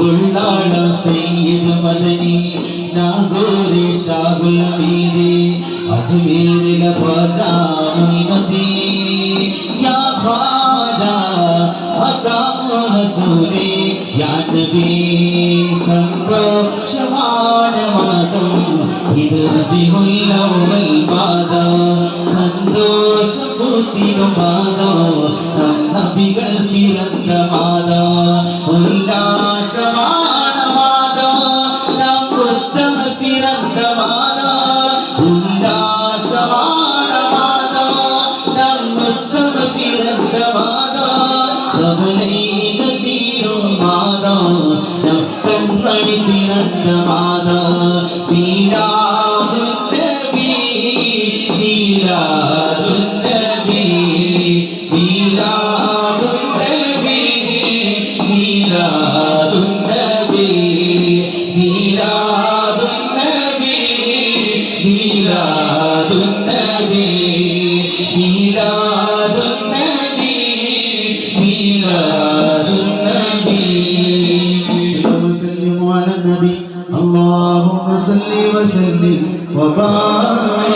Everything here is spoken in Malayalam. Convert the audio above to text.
ഉള്ളാട സയ്യിദ് മദനി നാഗോരി ഷാഹുൽ നബീദി അജ്മീരിൽ ഫാജാ മൈനദി യാ നബികൾ ഉല്ലാസമാതാ ഉല്ലാസമാണമാതാ നാം പുത്തമ പിറന്തമാതാ ഉല്ലാസമാണമാതാ നാം മുത്തമ പിറന്തമാതാ കമുനൈകൾ തീരും മാതാ നാം പെൺമണി പിറന്ന മാതാ മീനാകുന്ന ബീ മീനാ اللهم صل وسلم وبارك عليه